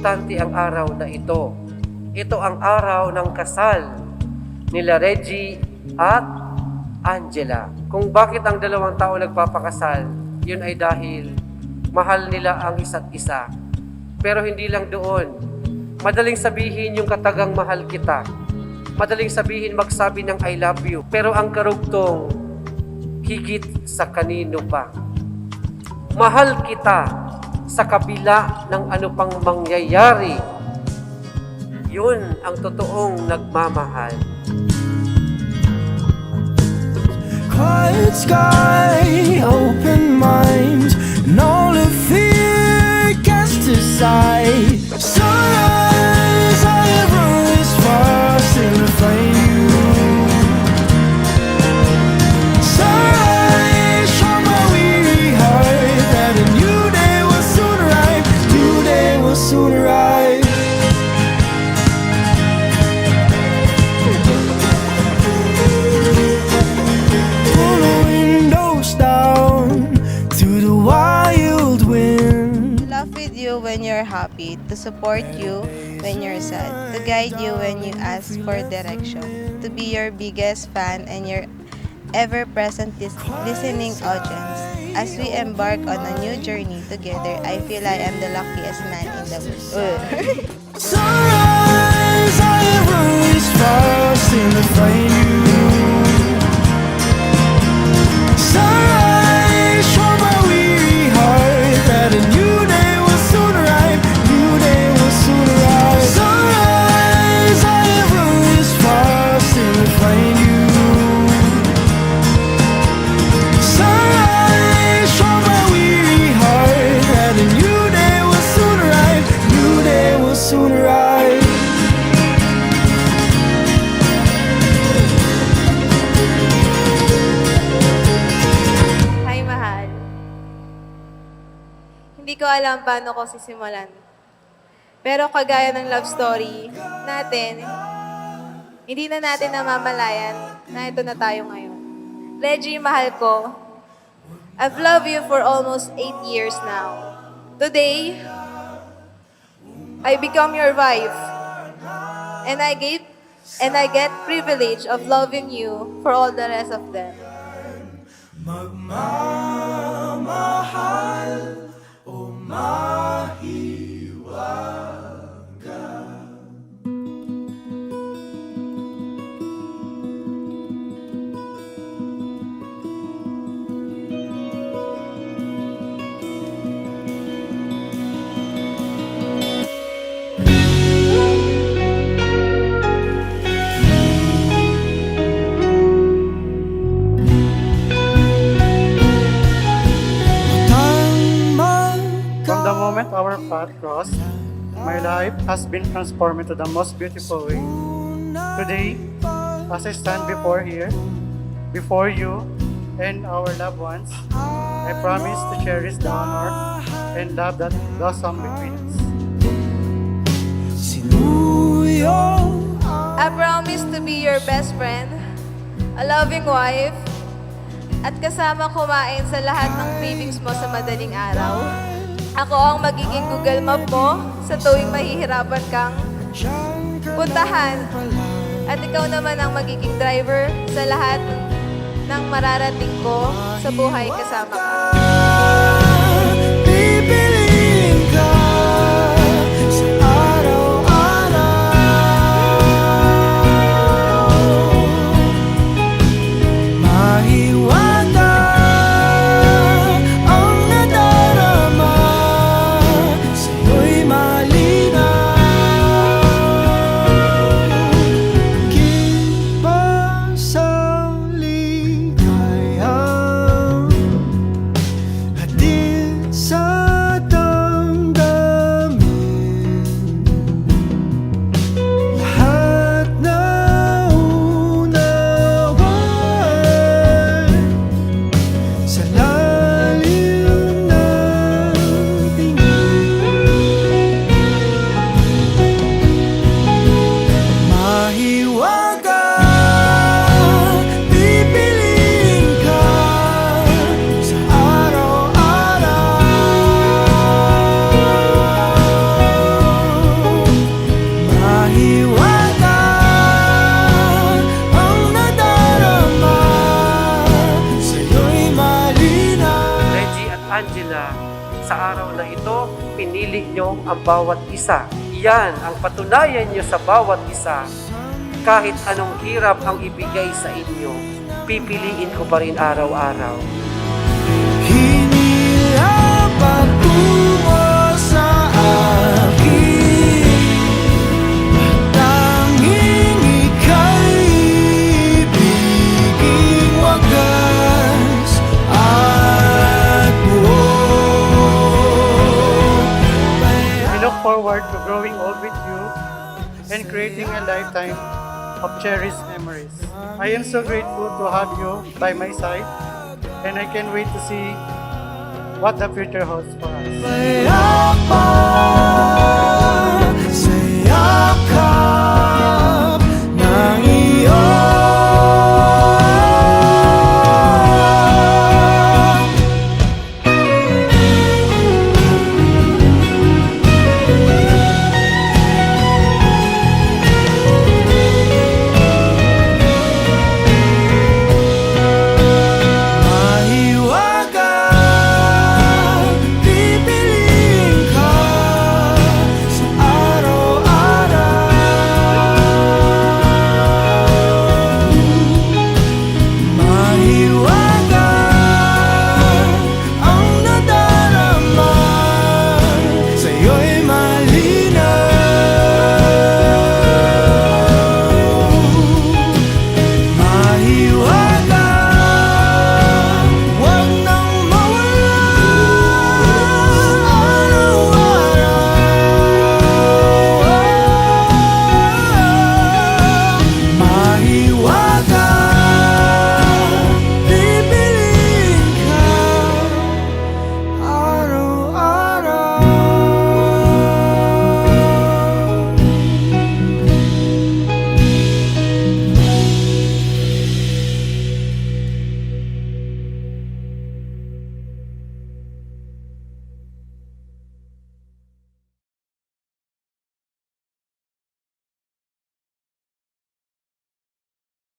importante ang araw na ito. Ito ang araw ng kasal nila Reggie at Angela. Kung bakit ang dalawang tao nagpapakasal, yun ay dahil mahal nila ang isa't isa. Pero hindi lang doon. Madaling sabihin yung katagang mahal kita. Madaling sabihin magsabi ng I love you. Pero ang karugtong, higit sa kanino pa. Mahal kita sa kabila ng ano pang mangyayari. Yun ang totoong nagmamahal. Quiet sky, open mind, and all the fear cast aside. Sunrise, when you're happy, to support you when you're sad, to guide you when you ask for direction, to be your biggest fan and your ever-present lis- listening audience. As we embark on a new journey together, I feel I am the luckiest man in the world. Sunrise, I have run this far still alam paano ko sisimulan. Pero kagaya ng love story natin, hindi na natin namamalayan na ito na tayo ngayon. Reggie, mahal ko, I've loved you for almost eight years now. Today, I become your wife. And I get and I get privilege of loving you for all the rest of them. mahi. Life has been transformed into the most beautiful way. Today, as I stand before here, before you and our loved ones, I promise to cherish the honor and love that blossom between us. I promise to be your best friend, a loving wife, at kasama kumain sa lahat ng cravings mo sa madaling araw. Ako ang magiging Google Map mo sa tuwing mahihirapan kang puntahan. At ikaw naman ang magiging driver sa lahat ng mararating ko sa buhay kasama ka. Ang bawat isa. Yan ang patunayan nyo sa bawat isa. Kahit anong hirap ang ibigay sa inyo, pipiliin ko pa rin araw-araw. Hinirap lifetime of cherished memories. I am so grateful to have you by my side and I can't wait to see what the future holds for us.